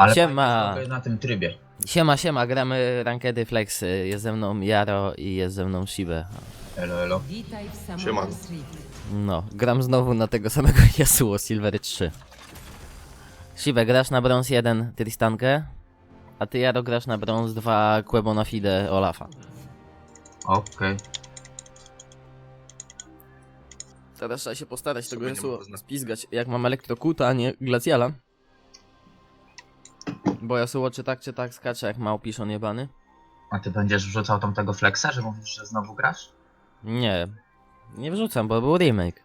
Ale Siema. na tym trybie. Siema, siema, gramy Rankedy Flex. Jest ze mną Jaro i jest ze mną Shibe. Elo, elo. Witaj w Rift. No, gram znowu na tego samego Yasuo Silver 3. Shibe, grasz na brąz 1 Tristankę, a ty Jaro grasz na brąz 2 Quebona Fide Olafa. Okej. Teraz trzeba się postarać tego Sobie nie Yasuo mogę znać. spizgać, jak mam Elektrokuta, a nie Glaciala. Bo Yasuo czy tak, czy tak skacze jak małpiszon jebany. A ty będziesz wrzucał tam tego flexa, że mówisz, że znowu grasz? Nie, nie wrzucam, bo był remake.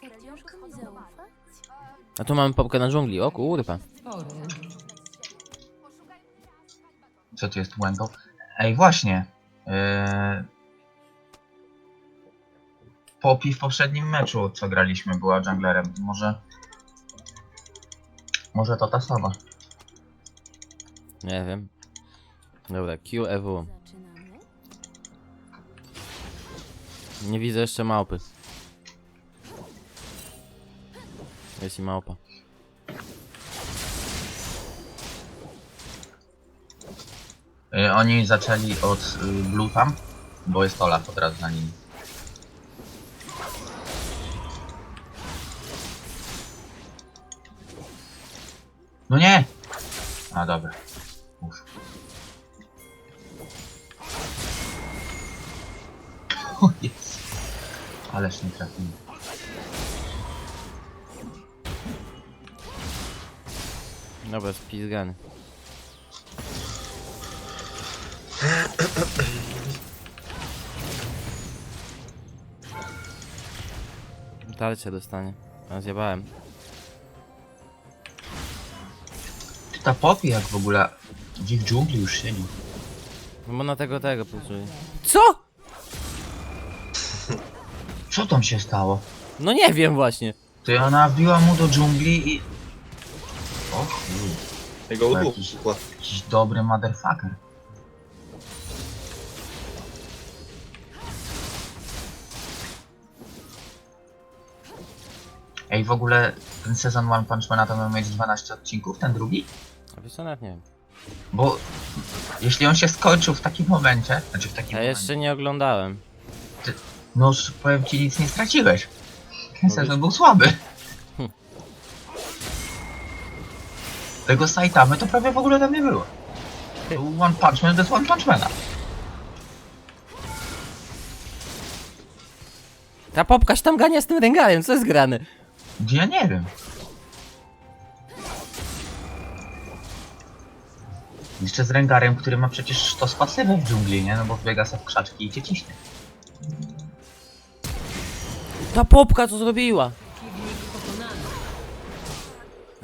Tak ciężko mi zaufać? A tu mamy popkę na dżungli, o kurwa. Co tu jest Wendell? Ej, właśnie. Yy... Popi w poprzednim meczu, co graliśmy, była junglerem. Może... Może to ta sama. Nie wiem. Dobra, QEW. Zaczynamy? Nie widzę jeszcze małpy. Jest i małpa. Yy, oni zaczęli od yy, Blue tam, bo jest Olaf od razu na nim. No nie! A dobra. Uf. O jest. Ależ nie trafiłem. Dobra, spizgany. Tarcie dostanie. A zjebałem. Ta Poppy jak w ogóle w dżungli już siedzi. No bo na tego tego poczuję. Co? Co tam się stało? No nie wiem właśnie. Ty ona wbiła mu do dżungli i... O chuj. Jego udług Jakiś-. Jakiś dobry motherfucker. Ej, w ogóle ten sezon One Punch Mana to miał mieć 12 odcinków, ten drugi? A wiesz co, nawet nie wiem. Bo jeśli on się skończył w takim momencie, znaczy w takim Ja momencie, jeszcze nie oglądałem. no już powiem ci nic nie straciłeś. Ten sezon był słaby. Hm. Tego Saitamy to prawie w ogóle tam nie było. To był One Punch Man bez One Punch Mana. Ta popka się tam gania z tym ręgarem, co jest grane? Ja nie wiem. Jeszcze z Rengarem, który ma przecież to z pasywy w dżungli, nie? No bo wbiega sobie w krzaczki i cię ciśnie. Ta popka co zrobiła?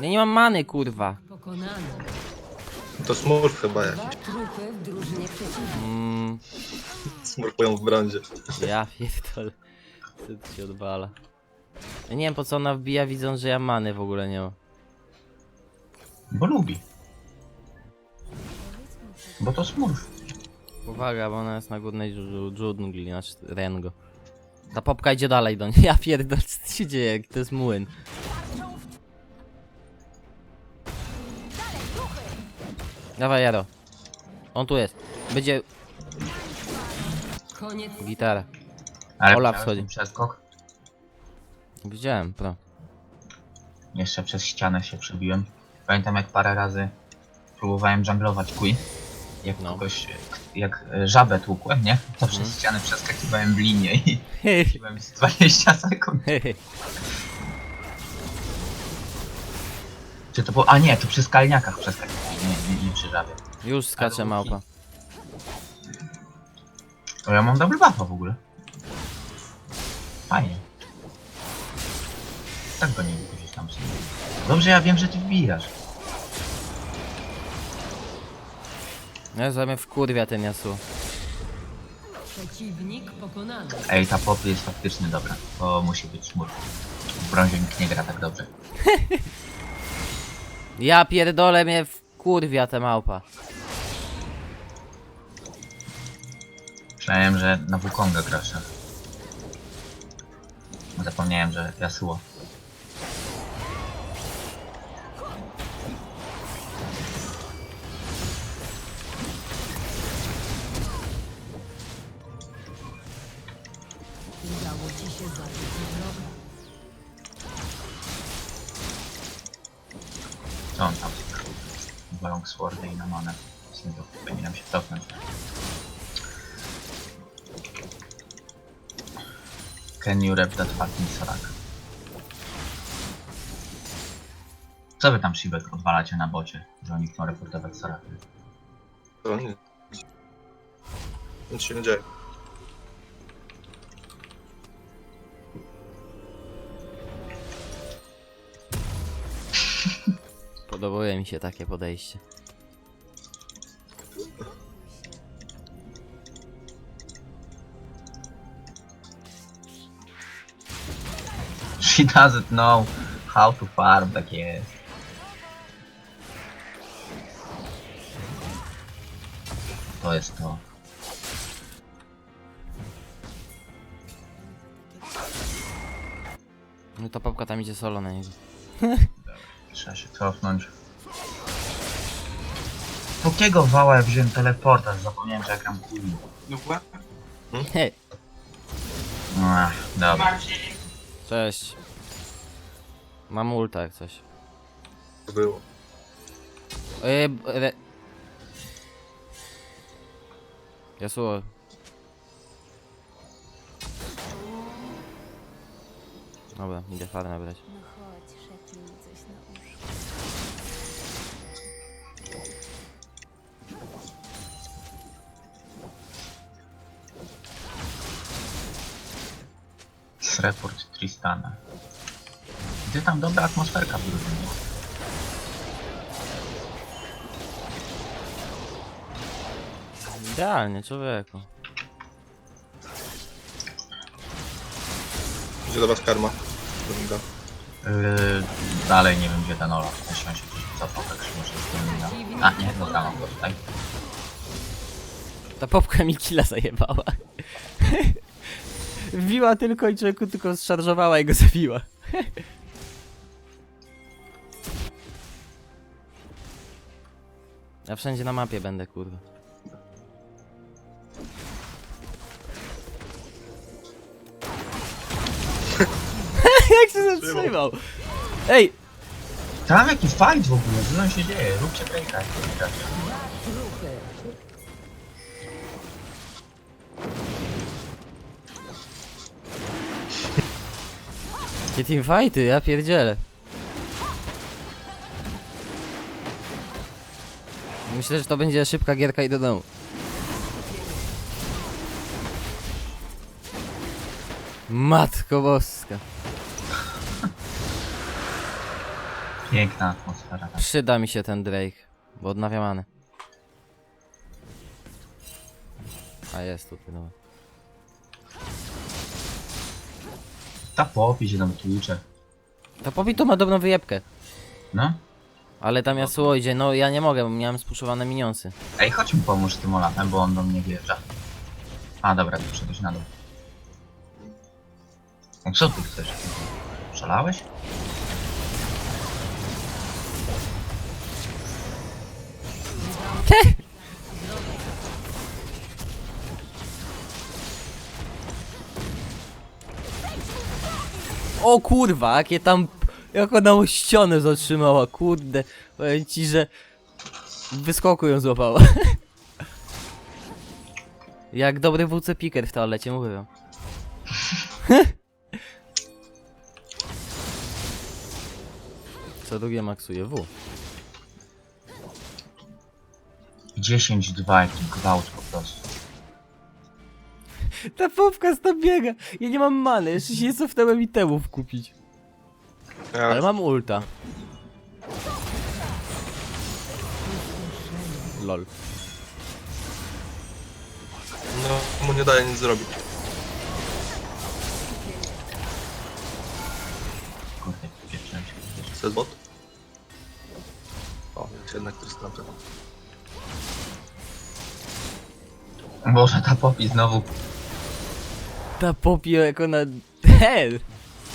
Ja nie mam many, kurwa. To smurf chyba Dwa jakiś. trupy w drużynie przeciwnej. Mm, Smurfują w brązie. ja pierdolę. Co tu się odwala? Ja nie wiem po co ona wbija widząc, że ja many w ogóle nie mam. Bo lubi. Bo to smurf. Uwaga, bo ona jest na górnej dżu- dżu- dżungli, znaczy Rengo. Ta popka idzie dalej do niej. Ja pierdolę, co tu się dzieje? To jest młyn. Dawaj, Jaro. On tu jest. Będzie Koniec. gitara. Ale widziałeś schodzi. ten przeskok. Widziałem, pro. Jeszcze przez ścianę się przebiłem. Pamiętam jak parę razy próbowałem junglować Queen. Jak No. kogoś, jak e, żabę tłukłem, nie? To przez Mhm. ścianę przeskakiwałem w linię i byłem z 20 sekund. Czy to było? A nie, to przy skalniakach przeskakiwałem, nie, nie, nie przy żabie. Już skacze małpa. O, ja mam double buffa w ogóle. Fajnie. Tak go nie gdzieś tam sobie. Dobrze, ja wiem, że ty wbijasz. Ja zamiast wkurwia ten Yasuo. Przeciwnik pokonany. Ej, ta pop jest faktycznie dobra. To musi być smut. W brązie nikt nie gra tak dobrze. Ja pierdolę mnie wkurwia ta małpa. Myślałem, że na Wukonga grasz. Zapomniałem, że Yasuo. Co on tam? Dwa longswordy i na manę. Sumie to powinienem się cofnąć. Can you rap that fucking Soraka? Co wy tam Shibek odwalacie na bocie, że oni chcą reportować Sorakę? To nic. Nic się nie dzieje. Podobuje mi się takie podejście. She doesn't know how to farm, tak jest. To jest to. No ta papka tam idzie solo na niego. Trzeba się cofnąć. Jakiego wała ja wziąłem teleporta? Zapomniałem, że ja gram Queen. Hej, Ach, dobra. cześć. Mam ulta jak coś. To było. Ej, b- re... Jasuo. Dobra, idę farmę brać. No chodź, report Tristana. Gdzie tam dobra atmosferka w drużynie? Idealnie, człowieku. Idzie do was karma. Dobra. Yy, dalej nie wiem gdzie ten Olaf. Jeśli on się gdzieś cofał, tak się może z tym nie da. A nie, dobra, mam go tutaj. Ta popka mi killa zajebała. Wbiła tylko i człowieku tylko zszarżowała i go zabiła. Ja wszędzie na mapie będę, kurwa. Jak się zatrzymał? Ej, Tam jaki fight w ogóle, co tam się dzieje? Róbcie breaka. Jakie teamfighty, ja pierdzielę. Myślę, że to będzie szybka gierka i do domu. Matko boska. Piękna atmosfera. tam. Przyda mi się ten Drake, bo odnawia manę. A jest tutaj, no. Ta popi się tam tłucze. To Pobi to ma dobrą wyjebkę. No. Ale tam Yasuo idzie, no ja nie mogę, bo miałem spuszowane minionsy. Ej, chodź mi pomóż tym Olafem, bo on do mnie wjeżdża. A, dobra, to przyjdziesz na dół. A co ty chcesz? Szalałeś? O kurwa, jakie tam... Jak ona ścianę zatrzymała, kurde. Powiem ci, że... Wyskoku ją złapała. Jak dobry WC Picker w toalecie, mówię wam. Co drugie maksuje W. 10-2, jaki gwałt po prostu. Ta popka tam biega. Ja nie mam many, jeszcze się nie cofnąłem i temów kupić. Ale mam ulta. Lol. no, mu nie daje nic zrobić. Kurde, pieprzyłem się. Set bot. O, jest jednak Tristan. Boże, ta popi znowu Ta popi jak ona... Hell!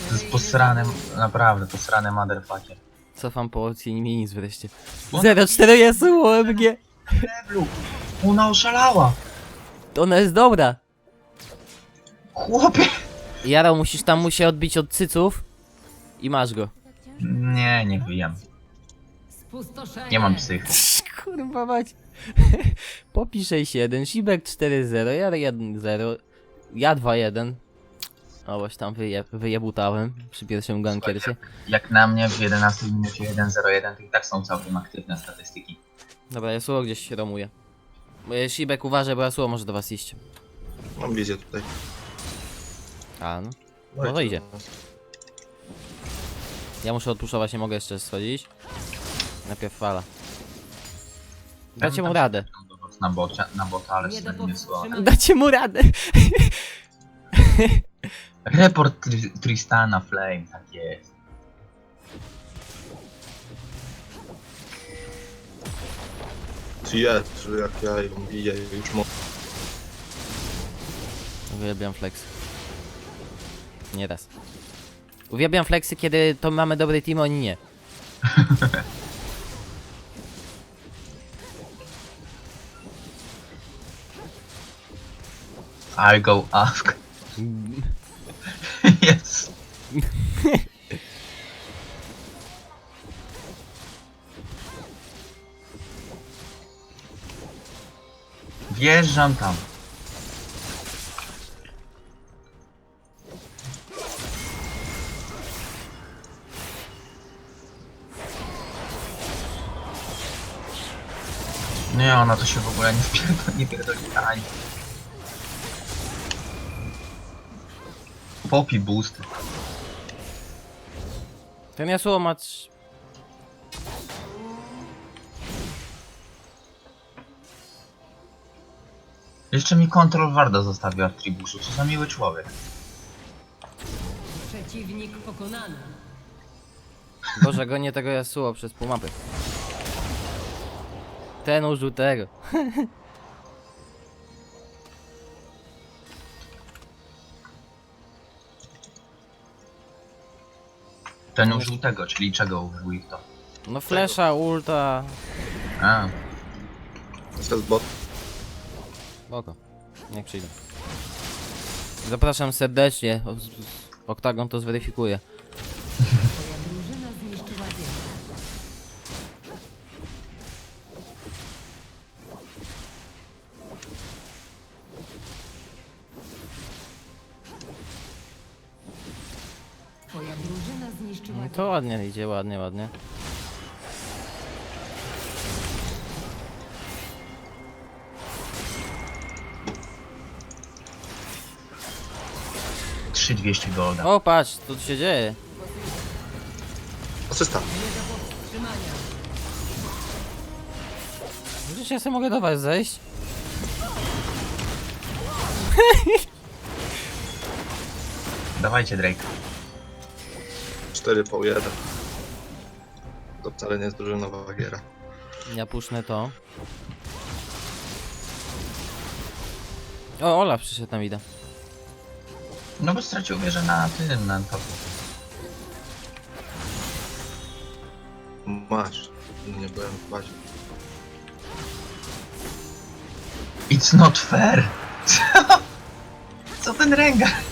to jest posrane, naprawdę posrane motherfucker. Cofam po ocenie minis wreszcie. Bo- 0,4 jest OMG! Leblu, ona oszalała! To ona jest dobra! Chłopie! Jarał, musisz tam mu się odbić od cyców i masz go. Nie, nie wiem. Spustoszenie. Nie mam psych. Kurwa mać. Popi 6-1, Shibek 4-0, ja 1-0, ja 2-1. O, właśnie tam wyje, wyjebutałem przy pierwszym gankercie. Jak na mnie w 11 minucie 1.01 to i tak są całkiem aktywne statystyki. Dobra, Yasuo gdzieś się romuje. E, Shibek uważaj, bo Yasuo może do was iść. Mam wizję tutaj. A, no. No No to idzie. Ja muszę odpuszować, nie mogę jeszcze schodzić. Najpierw fala. Dacie mu radę. Na bocie, na bota, ale sobie nie słowa. Dacie mu radę. Report Tri- Tristana Flame, tak jest. Czy jest, że jak ja ją biję już mo... Uwielbiam flex. Nie raz. Uwielbiam flexy, kiedy to mamy dobry team, oni nie. I go ask. yes. Wjeżdżam tam. Nie, ona to się w ogóle nie pierdoli, nie pierdoli ani. Popi boost. Ten Yasuo ma... trz- Jeszcze mi kontrol Warda zostawiła w tribuszu, co za miły człowiek. Przeciwnik pokonany. Boże, gonię tego Yasuo przez pół mapy. Ten użył tego. Ten użył tego, czyli czego użył ich to? No flesza, ulta... A, Jest bot. Spoko. Niech przyjdę. Zapraszam serdecznie. O- z- z- Oktagon to zweryfikuje. Ładnie idzie, ładnie, ładnie. trzy 200 golda. O, patrz, co tu się dzieje. Asysta. Trzymania. Przecież ja sobie mogę do was zejść. Dawajcie Drake. 4 po 1. To wcale nie jest drużynowa giera. Ja pusznę to. O, Olaf przyszedł tam idę. No bo stracił wieżę na tym, na topu. Masz. Nie byłem w bazie. It's not fair! Co? Co ten Rengar?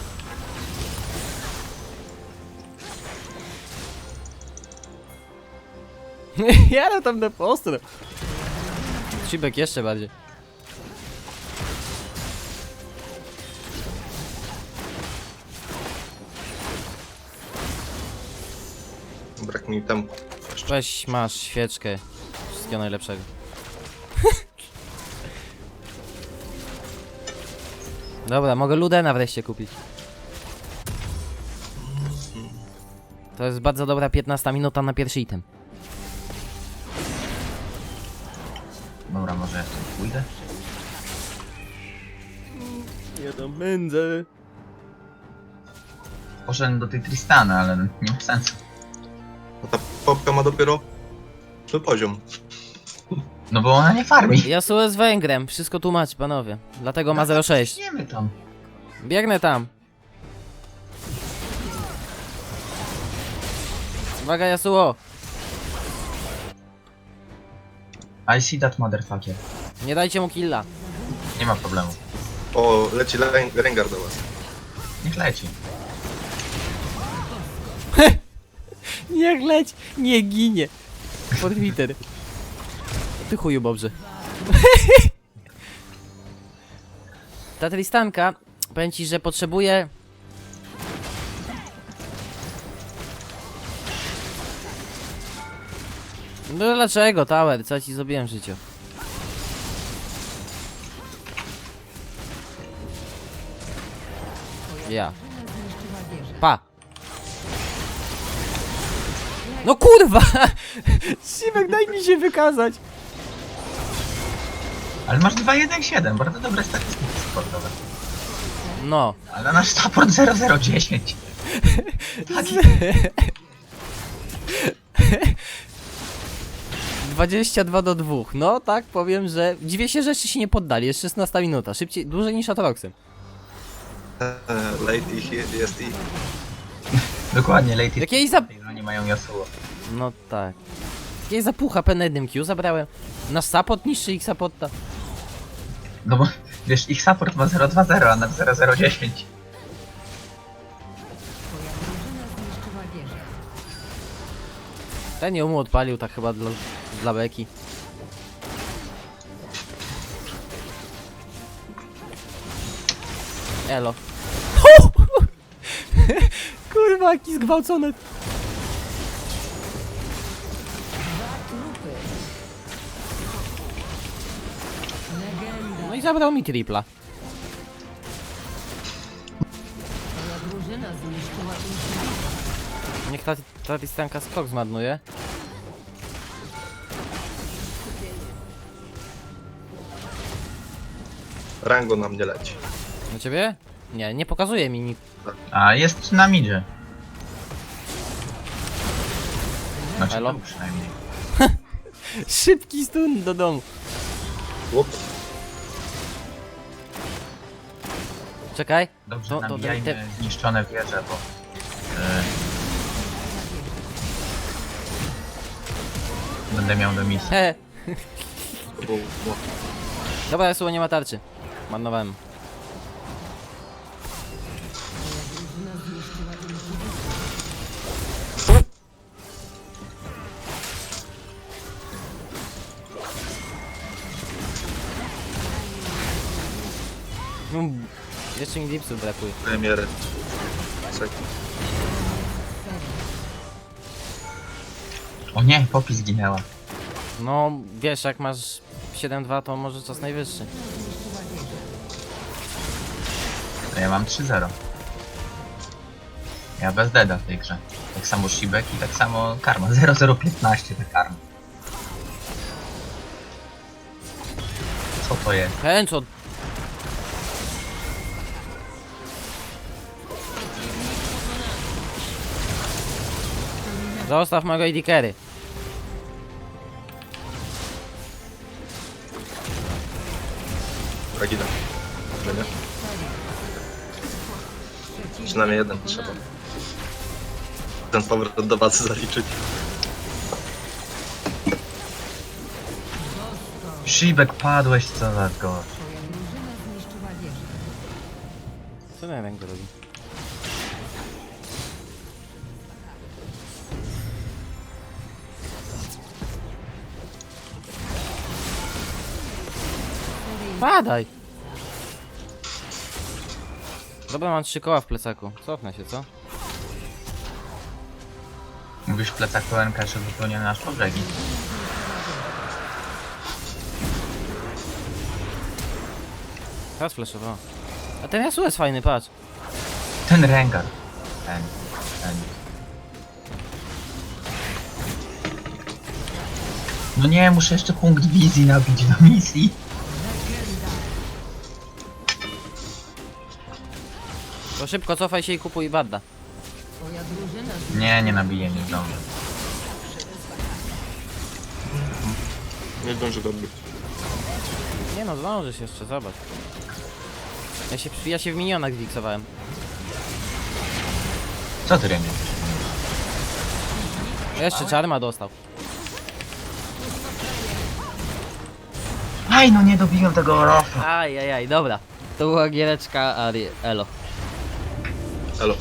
Jadę tam na postro. Szybek jeszcze bardziej. Brak mi tempo. Jeszcze. Weź, masz świeczkę. Wszystkiego najlepszego. Dobra, mogę Ludena wreszcie kupić. To jest bardzo dobra 15 minuta na pierwszy item. Dobra, może ja stąd pójdę? Nie to mędzę. Poszedłem do tej Tristana, ale nie ma sensu. No ta popka ma dopiero zły poziom. No bo ona nie farmi. Yasuo z Węgrem, wszystko tłumaczy panowie. Dlatego ma 0,6. Idziemy tam. Biegnę tam. Uwaga Yasuo. I see that motherfucker. Nie dajcie mu killa. Nie ma problemu. O, leci Ren- Rengar do was. Niech leci. Niech leć, nie ginie. Pod Twitter. Ty chuju dobrze. Ta Tristanka, powiem ci, że potrzebuje... No dlaczego, Tower? Co ci zrobiłem w życiu? Ja. Pa! No kurwa! Simek, daj mi się wykazać! Ale masz 2-1-7, bardzo dobre statystyki sportowe. No. Ale nasz support 0010. Taki 22 do 2. No tak, powiem, że dziwię się, że jeszcze się nie poddali. Jest 16 minuta. Szybciej, dłużej niż Atroxem. Eee, Lady he- jest i Dokładnie, late Jakiej za... Oni mają Yasuo. No tak. Jakiej zapucha pen na jednym Q zabrałem. Nasz support niższy ich supporta. No bo wiesz, ich support ma 020, a nad 0010. Twoja drużyna zniszczyła wieżę. Ten ją mu odpalił tak chyba dla, dla beki. Elo. Kurwa, jaki zgwałcony. No i zabrał mi tripla. Niech ta, ta skok zmarnuje. Rango na mnie leci. Na ciebie? Nie, nie pokazuje mi nic. A jest na midzie. Znaczy Elo? tu przynajmniej. Szybki stun do domu. Ups. Czekaj. Dobrze, To- to- nabijajmy te- zniszczone wieże, bo... e, Będę miał do misji. He. To był- no. Dobra, Yasuo nie ma tarczy. Inhibitor. Mm, Jeszcze mi dipsów brakuje. Premiery. Czek. O nie, Poppy zginęła. No, wiesz, jak masz 7-2, to może czas najwyższy. To ja mam 3-0. Ja bez deda w tej grze. Tak samo Shibek i tak samo Karma. 0-0-15 ta Karma. Co to jest? Ten co? Zostaw AD carry. Tragina. Że nie? Przynajmniej jeden trzeba. Ten powrót do bazy zaliczyć. Shibek padłeś, co za gość. Co ten rękę robi? Padaj! Dobra, mam trzy koła w plecaku. Cofnę się, co? Mówisz plecak pełen kaszy wypełniony aż po brzegi. Teraz flashował. A ten Yasuo jest fajny, patrz. Ten Rengar. Ten. Ten. No nie, muszę jeszcze punkt wizji nabić do misji. To szybko cofaj się i kupuj badda. Twoja drużyna Nie, nie nabiję, nie zdążę. Nie zdąży dobić. Nie no, zdążysz jeszcze, zobacz. Ja się, ja się w minionach zwiksowałem. Co ty robisz? Jeszcze czarma dostał. Aj, no nie dobiłem tego Orofa. Ajajaj, dobra. To była giereczka, Ari, elo. Elo.